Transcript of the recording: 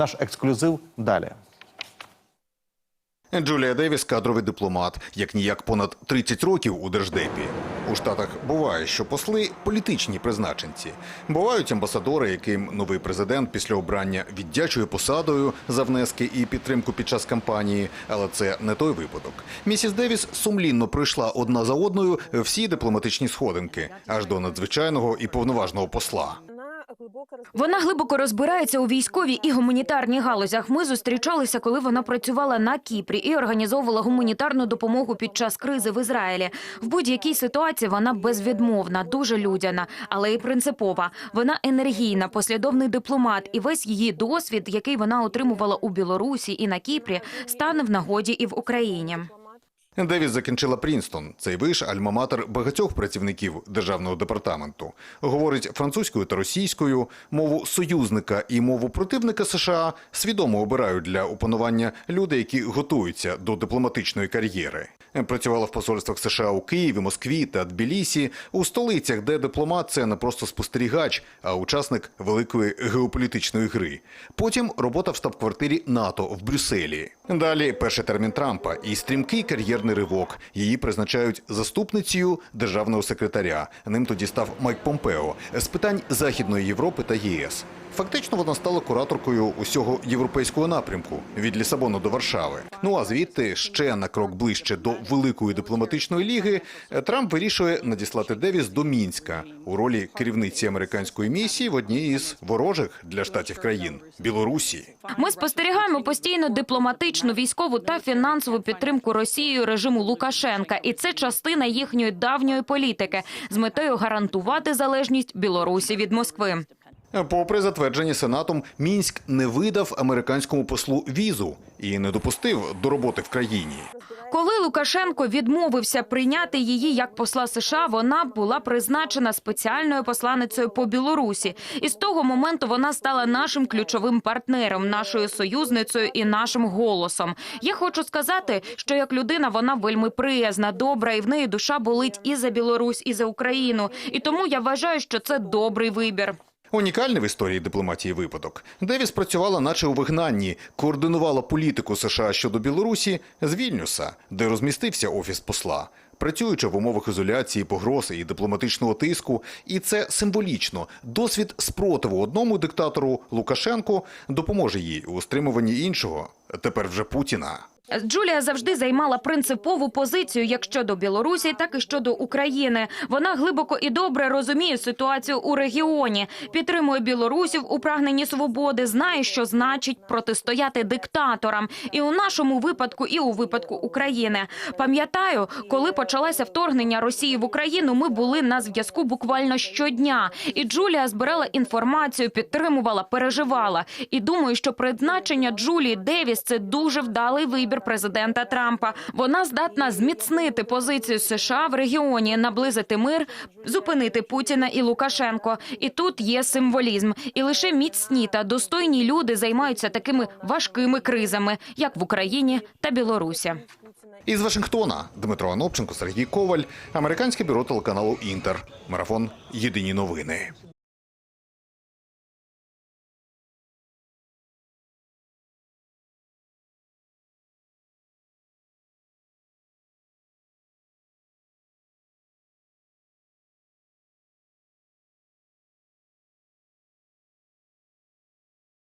Наш ексклюзив далі. Джулія Девіс – кадровий дипломат, як ніяк понад 30 років у держдепі. У Штатах буває, що посли – політичні призначенці. Бувають амбасадори, яким новий президент після обрання віддячує посадою за внески і підтримку під час кампанії, але це не той випадок. Місіс Девіс сумлінно пройшла одна за одною всі дипломатичні сходинки, аж до надзвичайного і повноважного посла. Вона глибоко розбирається у військовій і гуманітарній галузях. Ми зустрічалися, коли вона працювала на Кіпрі і організовувала гуманітарну допомогу під час кризи в Ізраїлі. В будь-якій ситуації вона безвідмовна, дуже людяна, але і принципова. Вона енергійна, послідовний дипломат, і весь її досвід, який вона отримувала у Білорусі і на Кіпрі, стане в нагоді і в Україні. Девіс закінчила Прінстон. Цей виш альма-матер багатьох працівників державного департаменту. Говорить французькою та російською, мову союзника і мову противника США свідомо обирають для опанування люди, які готуються до дипломатичної кар'єри. Працювала в посольствах США у Києві, Москві та Тбілісі, у столицях, де дипломат це не просто спостерігач, а учасник великої геополітичної гри. Потім робота в штаб-квартирі НАТО в Брюсселі. Далі перший термін Трампа і стрімкий кар'єрний ривок. Її призначають заступницею державного секретаря. Ним тоді став Майк Помпео з питань Західної Європи та ЄС. Фактично вона стала кураторкою усього європейського напрямку від Лісабону до Варшави. Ну а звідти ще на крок ближче до великої дипломатичної ліги Трамп вирішує надіслати Девіс до Мінська у ролі керівниці американської місії в одній із ворожих для штатів країн Білорусі. Ми спостерігаємо постійно дипломатичну, військову та фінансову підтримку Росією режиму Лукашенка, і це частина їхньої давньої політики з метою гарантувати залежність Білорусі від Москви. Попри затвердження сенатом, мінськ не видав американському послу візу і не допустив до роботи в країні. Коли Лукашенко відмовився прийняти її як посла США, вона була призначена спеціальною посланицею по Білорусі, і з того моменту вона стала нашим ключовим партнером, нашою союзницею і нашим голосом. Я хочу сказати, що як людина вона вельми приязна, добра, і в неї душа болить і за Білорусь, і за Україну. І тому я вважаю, що це добрий вибір. Унікальний в історії дипломатії випадок. Девіс працювала, наче у вигнанні, координувала політику США щодо Білорусі з Вільнюса, де розмістився офіс посла. Працюючи в умовах ізоляції, погрози і дипломатичного тиску, і це символічно. Досвід спротиву одному диктатору Лукашенку допоможе їй у стримуванні іншого, тепер вже Путіна. Джулія завжди займала принципову позицію як щодо Білорусі, так і щодо України. Вона глибоко і добре розуміє ситуацію у регіоні, підтримує білорусів у прагненні свободи, знає, що значить протистояти диктаторам, і у нашому випадку, і у випадку України. Пам'ятаю, коли почалося вторгнення Росії в Україну, ми були на зв'язку буквально щодня. І Джулія збирала інформацію, підтримувала, переживала. І думаю, що призначення Джулії Девіс це дуже вдалий вибір президента Трампа. Вона здатна зміцнити позицію США в регіоні, наблизити мир, зупинити Путіна і Лукашенко. І тут є символізм. І лише міцні та достойні люди займаються такими важкими кризами, як в Україні та Білорусі. Із Вашингтона Дмитро Анопченко, Сергій Коваль, американське бюро телеканалу Інтер. Марафон Єдині новини.